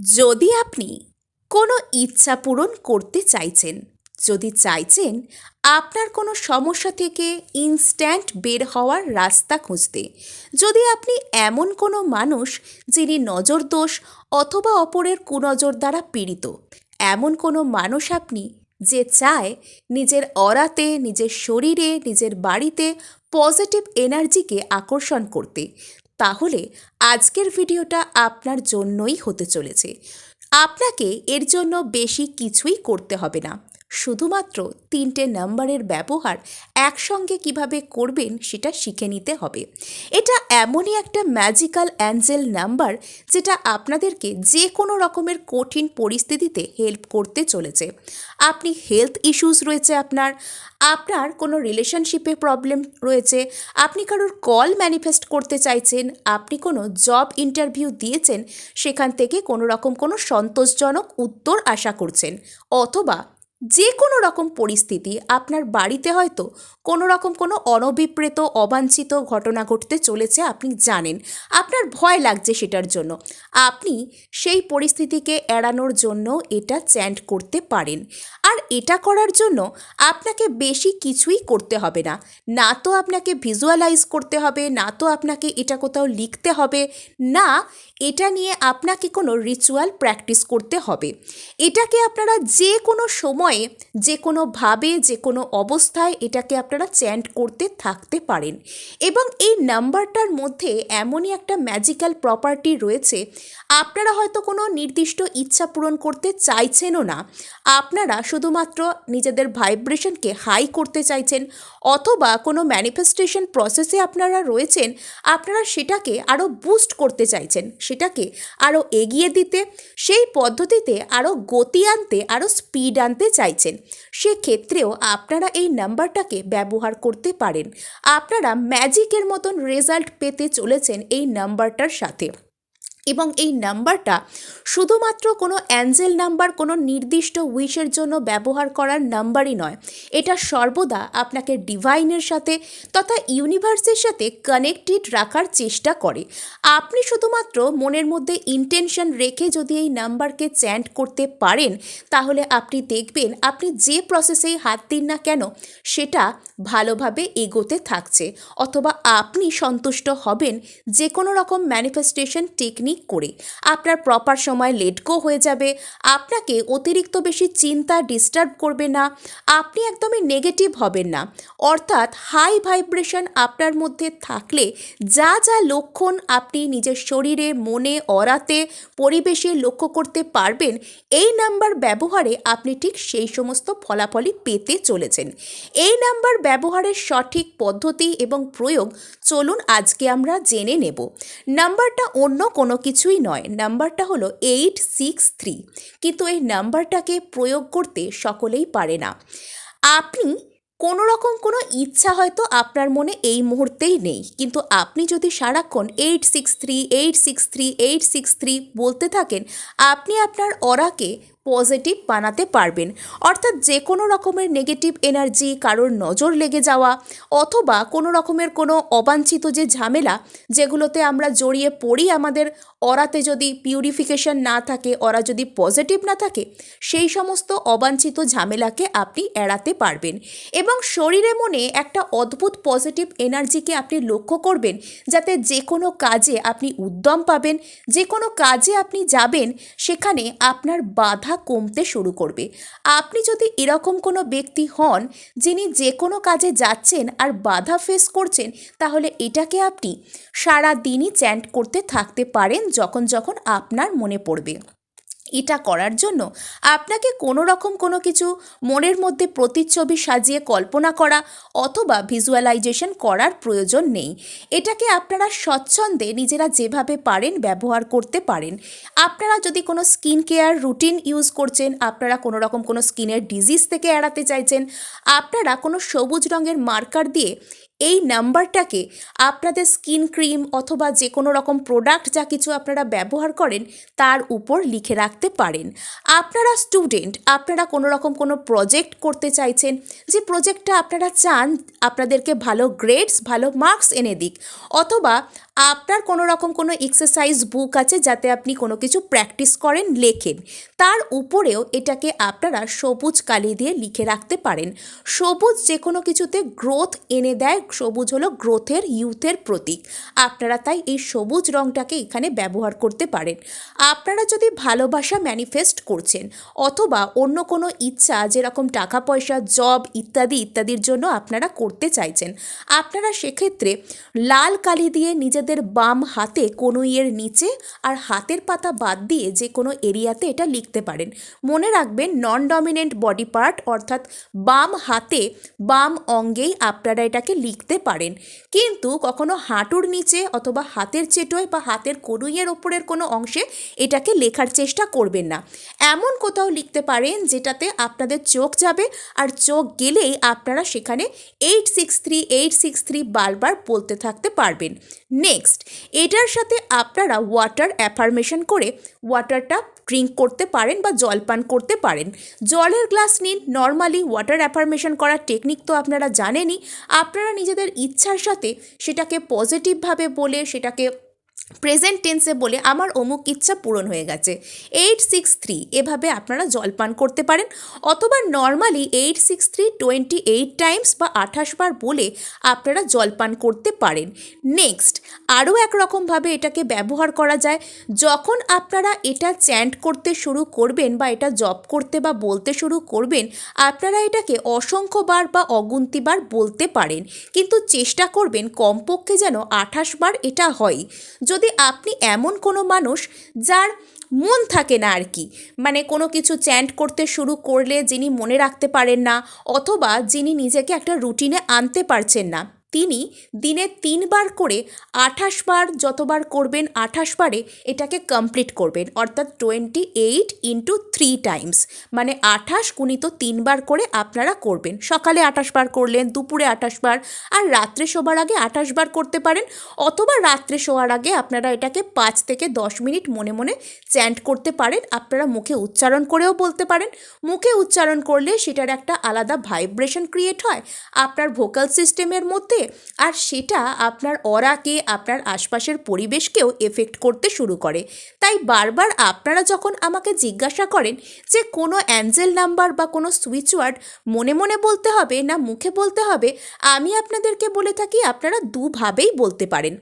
যদি আপনি কোনো ইচ্ছা পূরণ করতে চাইছেন, যদি চাইছেন আপনার কোনো সমস্যা থেকে ইনস্ট্যান্ট বের হওয়ার রাস্তা খুঁজতে, যদি আপনি এমন কোনো মানুষ যিনি নজর দোষ অথবা অপরের কুনজর দ্বারা পীড়িত, এমন কোনো মানুষ আপনি যে চায় নিজের অরাতে, নিজের শরীরে, নিজের বাড়িতে পজিটিভ এনার্জিকে আকর্ষণ করতে তাহলে আজকের ভিডিওটা আপনার জন্যই হতে চলেছে। আপনাকে এর জন্য বেশি কিছুই করতে হবে না। শুধুমাত্র তিনটে নাম্বারের ব্যবহার একসঙ্গে কীভাবে করবেন সেটা শিখে নিতে হবে। এটা এমনই একটা ম্যাজিক্যাল অ্যাঞ্জেল নাম্বার যেটা আপনাদেরকে যে কোনো রকমের কঠিন পরিস্থিতিতে হেল্প করতে চলেছে। আপনি হেলথ ইস্যুস রয়েছে আপনার আপনার কোনো রিলেশনশিপে প্রবলেম রয়েছে, আপনি কারোর কল ম্যানিফেস্ট করতে চাইছেন, আপনি কোনো জব ইন্টারভিউ দিয়েছেন, সেখান থেকে কোনো রকম কোনো সন্তোষজনক উত্তর আশা করছেন, অথবা যে কোনো রকম পরিস্থিতি আপনার বাড়িতে হয়তো কোনো রকম কোনো অনভিপ্রেত, অবাঞ্ছিত ঘটনা ঘটতে চলেছে, আপনি জানেন। আপনার ভয় লাগছে সেটার জন্য। আপনি সেই পরিস্থিতিকে এড়ানোর জন্য এটা চ্যান্ট করতে পারেন। আর এটা করার জন্য আপনাকে বেশি কিছুই করতে হবে না। না তো আপনাকে ভিজুয়ালাইজ করতে হবে, না তো আপনাকে এটা কোথাও লিখতে হবে, না এটা নিয়ে আপনাকে কোনো রিচুয়াল প্র্যাকটিস করতে হবে। এটাকে আপনারা যে কোনো সময়ে যে কোনোভাবে যে কোনো অবস্থায় এটাকে আপনারা চ্যান্ট করতে থাকতে পারেন। এবং এই নাম্বারটার মধ্যে এমনই একটা ম্যাজিক্যাল প্রপার্টি রয়েছে, আপনারা হয়তো কোনো নির্দিষ্ট ইচ্ছা পূরণ করতে চাইছেনও না। আপনারা শুধুমাত্র নিজেদের ভাইব্রেশনকে হাই করতে চাইছেন, অথবা কোনো ম্যানিফেস্টেশন প্রসেসে আপনারা রয়েছেন, আপনারা সেটাকে আরও বুস্ট করতে চাইছেন, সেটাকে আরও এগিয়ে দিতে, সেই পদ্ধতিতে আরও গতি আনতে, আরও স্পিড আনতে চাইছেন। সেক্ষেত্রেও আপনারা এই নাম্বারটাকে ব্যবহার করতে পারেন। আপনারা ম্যাজিকের মতন রেজাল্ট পেতে চলেছেন এই নাম্বারটার সাথে। এবং এই নাম্বারটা শুধুমাত্র কোনো অ্যাঞ্জেল নাম্বার, কোনো নির্দিষ্ট উইশের জন্য ব্যবহার করার নাম্বারই নয়। এটা সর্বদা আপনাকে ডিভাইনের সাথে তথা ইউনিভার্সের সাথে কানেক্টেড রাখার চেষ্টা করে। আপনি শুধুমাত্র মনের মধ্যে ইন্টেনশন রেখে যদি এই নাম্বারকে চ্যান্ট করতে পারেন, তাহলে আপনি দেখবেন আপনি যে প্রসেসেই হাত দিন না কেন, সেটা ভালোভাবে এগোতে থাকছে, অথবা আপনি সন্তুষ্ট হবেন যে কোনো রকম ম্যানিফেস্টেশন টেকনিক করে। আপনার প্রপার সময় লেট গো হয়ে যাবে, আপনাকে অতিরিক্ত বেশি চিন্তা ডিস্টার্ব করবে না, আপনি একদমই নেগেটিভ হবেন না। অর্থাৎ হাই ভাইব্রেশন আপনার মধ্যে থাকলে যা যা লক্ষণ আপনি নিজের শরীরে, মনে, অরাতে, পরিবেশে লক্ষ্য করতে পারবেন, এই নাম্বার ব্যবহারে আপনি ঠিক সেই সমস্ত ফলাফলই পেতে চলেছেন। এই নাম্বার ব্যবহারের সঠিক পদ্ধতি এবং প্রয়োগ, চলুন আজকে আমরা জেনে নেব। নাম্বারটা অন্য কোনো কিছুই নয়, নাম্বারটা হলো এইট সিক্স থ্রি কিন্তু এই নাম্বারটাকে প্রয়োগ করতে সকলেই পারে না। আপনি কোনো রকম কোনো ইচ্ছা হয়তো আপনার মনে এই মুহূর্তেই নেই, কিন্তু আপনি যদি সারাক্ষণ eight six three eight six three eight six three বলতে থাকেন, আপনি আপনার অরাকে পজিটিভ বানাতে পারবেন। অর্থাৎ যে কোনো রকমের নেগেটিভ এনার্জি কারোর নজর লেগে যাওয়া অথবা কোনো রকমের কোনো অবাঞ্ছিত যে ঝামেলা যেগুলোতে আমরা জড়িয়ে পড়ি আমাদের অরাতে যদি পিউরিফিকেশন না থাকে, অরা যদি পজিটিভ না থাকে, সেই সমস্ত অবাঞ্ছিত ঝামেলাকে আপনি এড়াতে পারবেন। এবং শরীরে মনে একটা অদ্ভুত পজিটিভ এনার্জিকে আপনি লক্ষ্য করবেন, যাতে যে কোনো কাজে আপনি উদ্যম পাবেন যে কোনো কাজে আপনি যাবেন, সেখানে আপনার বাধা কমতে শুরু করবে। আপনি যদি এরকম কোনো ব্যক্তি হন, যিনি যে কোনো কাজে যাচ্ছেন আর বাধা ফেস করছেন, তাহলে এটাকে আপনি সারা দিনই চ্যান্ট করতে থাকতে পারেন যখন যখন আপনার মনে পড়বে। এটা করার জন্য আপনাকে কোনো রকম কোনো কিছু মনের মধ্যে প্রতিচ্ছবি সাজিয়ে কল্পনা করা অথবা ভিজুয়ালাইজেশন করার প্রয়োজন নেই। এটাকে আপনারা স্বচ্ছন্দে নিজেরা যেভাবে পারেন ব্যবহার করতে পারেন। আপনারা যদি কোনো স্কিন কেয়ার রুটিন ইউজ করছেন, আপনারা কোনো রকম কোনো স্কিনের ডিজিজ থেকে এড়াতে চাইছেন, আপনারা কোনো সবুজ রঙের মার্কার দিয়ে এই নাম্বারটাকে আপনাদের স্কিন ক্রিম অথবা যে কোনো রকম প্রোডাক্ট যা কিছু আপনারা ব্যবহার করেন, তার উপর লিখে রাখতে পারেন। আপনারা স্টুডেন্ট, আপনারা কোনো রকম কোনো প্রজেক্ট করতে চাইছেন, যে প্রজেক্টটা আপনারা চান, আপনাদেরকে ভালো গ্রেডস, ভালো মার্কস এনে দিক। অথবা আপনার কোনো রকম কোনো এক্সারসাইজ বুক আছে যাতে আপনি কোনো কিছু প্র্যাকটিস করেন, লেখেন। তার উপরেও এটাকে আপনারা সবুজ কালি দিয়ে লিখে রাখতে পারেন। সবুজ যে কোনো কিছুতে গ্রোথ এনে দেয়, সবুজ হলো গ্রোথের ইউথের প্রতীক। আপনারা তাই এই সবুজ রঙটাকে এখানে ব্যবহার করতে পারেন। আপনারা যদি ভালোবাসা ম্যানিফেস্ট করছেন, অথবা অন্য কোনো ইচ্ছা, যেরকম টাকা পয়সা জব ইত্যাদি ইত্যাদির জন্য আপনারা করতে চাইছেন, আপনারা সেক্ষেত্রে লাল কালি দিয়ে নিজেদের বাম হাতে কনুইয়ের নিচে আর হাতের পাতা বাদ দিয়ে যে কোনো এরিয়াতে এটা লিখতে পারেন। মনে রাখবেন নন ডমিনেন্ট বডি পার্ট অর্থাৎ বাম হাতে বাম অঙ্গেই আপনারা এটাকে লিখতে পারেন। কিন্তু কখনো হাঁটুর নিচে অথবা হাতের চেটোয় বা হাতের কনুইয়ের ওপরের কোনো অংশে এটাকে লেখার চেষ্টা করবেন না। এমন কোথাও লিখতে পারেন যেটাতে আপনাদের চোখ যাবে আর চোখ গেলেই আপনারা সেখানে eight six three eight six three বারবার বলতে থাকতে পারবেন। নেক্সট এটার সাথে আপনারা ওয়াটার অ্যাফার্মেশন করে ওয়াটারটা ড্রিঙ্ক করতে পারেন বা জল পান করতে পারেন। জলের গ্লাস নিন নর্মালি ওয়াটার অ্যাফার্মেশন করার টেকনিক তো আপনারা জানেনই। আপনারা নিজেদের ইচ্ছার সাথে সেটাকে পজিটিভভাবে বলে, সেটাকে প্রেজেন্ট টেন্সে বলে আমার অমুক ইচ্ছা পূরণ হয়ে গেছে। এইট সিক্স থ্রি এভাবে আপনারা জলপান করতে পারেন। অথবা normally eight six three twenty eight times বা আঠাশ বার বলে আপনারা জলপান করতে পারেন। নেক্সট আরও একরকমভাবে এটাকে ব্যবহার করা যায়। যখন আপনারা এটা চ্যান্ট করতে শুরু করবেন বা এটা জব করতে বা বলতে শুরু করবেন, আপনারা এটাকে অসংখ্যবার বা অগুন্তিবার বলতে পারেন। কিন্তু চেষ্টা করবেন কমপক্ষে যেন আঠাশ বার এটা হয়। আপনি এমন কোনো মানুষ যার মন থাকে না আর কি মানে কোনো কিছু চ্যান্ট করতে শুরু করলে যিনি মনে রাখতে পারেন না, অথবা যিনি নিজেকে একটা রুটিনে আনতে পারছেন না তিনি দিনে তিনবার করে আঠাশ বার যতবার করবেন আঠাশ বারে এটাকে কমপ্লিট করবেন, অর্থাৎ twenty eight into three times মানে আঠাশ গুণিত তিনবার করে আপনারা করবেন। সকালে আঠাশ বার করলেন, দুপুরে আঠাশ বার, আর রাত্রে শোবার আগে আঠাশ বার করতে পারেন, অথবা রাত্রে শোয়ার আগে আপনারা এটাকে পাঁচ থেকে দশ মিনিট মনে মনে চ্যান্ট করতে পারেন। আপনারা মুখে উচ্চারণ করেও বলতে পারেন। মুখে উচ্চারণ করলে সেটার একটা আলাদা ভাইব্রেশন ক্রিয়েট হয়। আপনার ভোকাল সিস্টেমের মধ্যে আর সেটা আপনার অরাকে, আপনার আশপাশের পরিবেশকেও এফেক্ট করতে শুরু করে। তাই বারবার আপনারা যখন আমাকে জিজ্ঞাসা করেন যে কোনো অ্যাঞ্জেল নাম্বার বা কোনো সুইচ ওয়ার্ড মনে মনে বলতে হবে না মুখে বলতে হবে, আমি আপনাদেরকে বলে থাকি আপনারা দুভাবেই বলতে পারেন।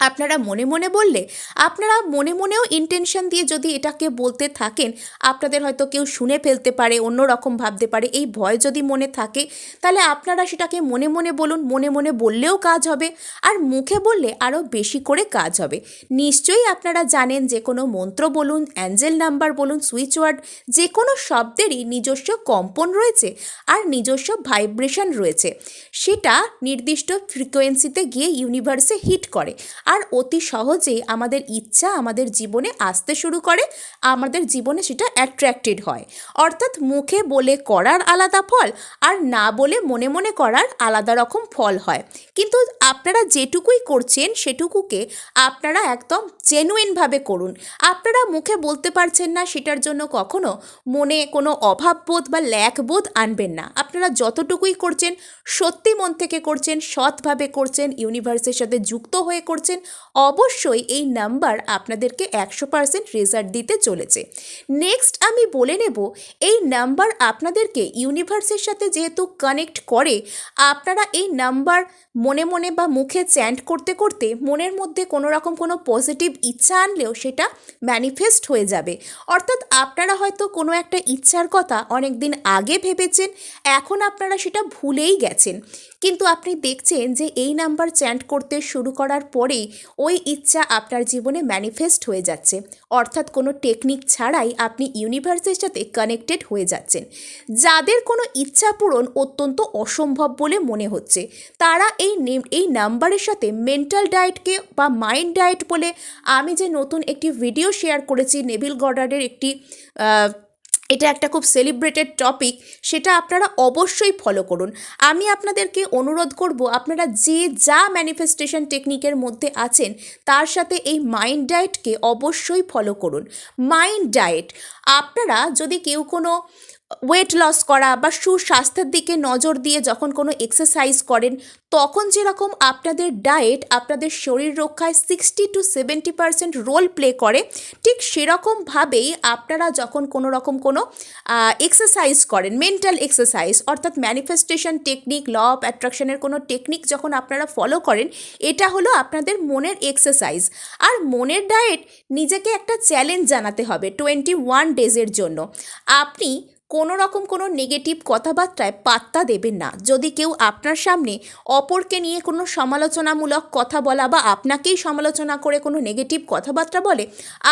আপনারা মনে মনে বললে, আপনারা মনে মনেও ইন্টেনশন দিয়ে যদি এটাকে বলতে থাকেন, আপনাদের হয়তো কেউ শুনে ফেলতে পারে অন্য রকম ভাবতে পারে, এই ভয় যদি মনে থাকে, তাহলে আপনারা সেটাকে মনে মনে বলুন, মনে মনে বললেও কাজ হবে, আর মুখে বললে আরও বেশি করে কাজ হবে। নিশ্চয়ই আপনারা জানেন যে কোনো মন্ত্র বলুন অ্যাঞ্জেল নাম্বার বলুন সুইচ ওয়ার্ড যে কোনো শব্দেরই নিজস্ব কম্পন রয়েছে, আর নিজস্ব ভাইব্রেশন রয়েছে। সেটা নির্দিষ্ট ফ্রিকোয়েন্সিতে গিয়ে ইউনিভার্সে হিট করে। আর অতি সহজেই আমাদের ইচ্ছা আমাদের জীবনে আসতে শুরু করে, আমাদের জীবনে সেটা অ্যাট্রাক্টেড হয়। অর্থাৎ মুখে বলে করার আলাদা ফল আর না বলে মনে মনে করার আলাদা রকম ফল হয়। কিন্তু আপনারা যেটুকুই করছেন সেটুকুকে আপনারা একদম জেনুইনভাবে করুন। আপনারা মুখে বলতে পারছেন না সেটার জন্য কখনো মনে কোনো অভাববোধ বা ল্যাকবোধ আনবেন না। আপনারা যতটুকুই করছেন, সত্যি মন থেকে করছেন, সৎভাবে করছেন ইউনিভার্সের সাথে যুক্ত হয়ে করছেন অবশ্যই এই নাম্বার আপনাদেরকে একশো পার্সেন্ট রেজাল্ট দিতে চলেছে। নেক্সট আমি বলে নেব, এই নাম্বার আপনাদেরকে ইউনিভার্সের সাথে যেহেতু কানেক্ট করে, আপনারা এই নাম্বার মনে মনে বা মুখে চ্যান্ট করতে করতে মনের মধ্যে কোনো রকম কোনো পজিটিভ ইচ্ছা আনলেও সেটা ম্যানিফেস্ট হয়ে যাবে। অর্থাৎ আপনারা হয়তো কোনো একটা ইচ্ছার কথা অনেক দিন আগে ভেবেছেন, এখন আপনারা সেটা ভুলেই গেছেন। কিন্তু আপনি দেখছেন যে এই নাম্বার চ্যান্ট করতে শুরু করার পরেই ওই ইচ্ছা আপনার জীবনে ম্যানিফেস্ট হয়ে যাচ্ছে। অর্থাৎ কোনো টেকনিক ছাড়াই আপনি ইউনিভার্সের সাথে কানেক্টেড হয়ে যাচ্ছেন। যাদের কোনো ইচ্ছা পূরণ অত্যন্ত অসম্ভব বলে মনে হচ্ছে, তারা এই এই নাম্বারের সাথে মেন্টাল ডায়েটকে বা মাইন্ড ডায়েট বলে আমি যে নতুন একটি ভিডিও শেয়ার করেছি নেভিল গডারের একটি এটা একটা খুব সেলিব্রেটেড টপিক সেটা আপনারা অবশ্যই ফলো করুন। আমি আপনাদেরকে অনুরোধ করব, আপনারা যে যা ম্যানিফেস্টেশন টেকনিকের মধ্যে আছেন, তার সাথে এই মাইন্ড ডায়েটকে অবশ্যই ফলো করুন। মাইন্ড ডায়েট আপনারা যদি কেউ কোনো ওয়েট লস করা বা সুস্বাস্থ্যের দিকে নজর দিয়ে যখন কোনো এক্সারসাইজ করেন, তখন যেরকম আপনাদের ডায়েট আপনাদের শরীর রক্ষায় sixty to seventy percent role play করে, ঠিক সেরকমভাবেই আপনারা যখন কোনো রকম কোনো এক্সারসাইজ করেন মেন্টাল এক্সারসাইজ অর্থাৎ ম্যানিফেস্টেশন টেকনিক ল অফ অ্যাট্রাকশনের কোনো টেকনিক যখন আপনারা ফলো করেন, এটা হলো আপনাদের মনের এক্সারসাইজ আর মনের ডায়েট নিজেকে একটা চ্যালেঞ্জ জানাতে হবে টোয়েন্টি ওয়ান ডেজের জন্য। আপনি কোনো রকম কোনো নেগেটিভ কথাবার্তায় পাত্তা দেবেন না। যদি কেউ আপনার সামনে অপরকে নিয়ে কোনো সমালোচনামূলক কথা বলা বা আপনাকেই সমালোচনা করে কোনো নেগেটিভ কথাবার্তা বলে,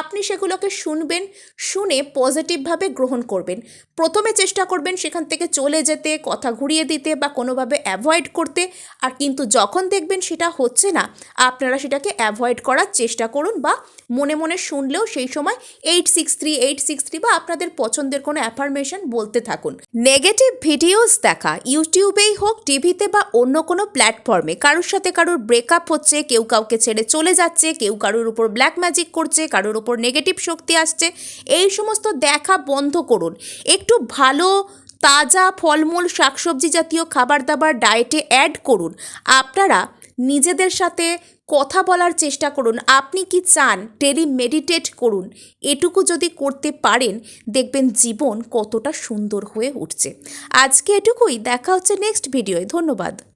আপনি সেগুলোকে শুনবেন, শুনে পজিটিভভাবে গ্রহণ করবেন। প্রথমে চেষ্টা করবেন সেখান থেকে চলে যেতে, কথা ঘুরিয়ে দিতে বা কোনোভাবে অ্যাভয়েড করতে। আর কিন্তু যখন দেখবেন সেটা হচ্ছে না, আপনারা সেটাকে অ্যাভয়েড করার চেষ্টা করুন বা মনে মনে শুনলেও সেই সময় eight six three eight six three বা আপনাদের পছন্দের কোনো অ্যাফার্মেশন বলতে থাকুন। নেগেটিভ ভিডিওস দেখা, ইউটিউবেই হোক, টিভিতে বা অন্য কোনো প্ল্যাটফর্মে কারোর সাথে কারোর ব্রেকআপ হচ্ছে, কেউ কাউকে ছেড়ে চলে যাচ্ছে, কেউ কারোর উপর ব্ল্যাক ম্যাজিক করছে, কারোর উপর নেগেটিভ শক্তি আসছে, এই সমস্ত দেখা বন্ধ করুন। একটু ভালো, তাজা ফলমূল, শাকসবজি জাতীয় খাবার দাবার ডায়েটে অ্যাড করুন। আপনারা নিজেদের সাথে কথা বলার চেষ্টা করুন। আপনি কি চান? টেলি মেডিটেট করুন। এটুকু যদি করতে পারেন, দেখবেন জীবন কতটা সুন্দর হয়ে উঠছে। আজকে এটুকুই। দেখা হচ্ছে নেক্সট ভিডিওয়। ধন্যবাদ।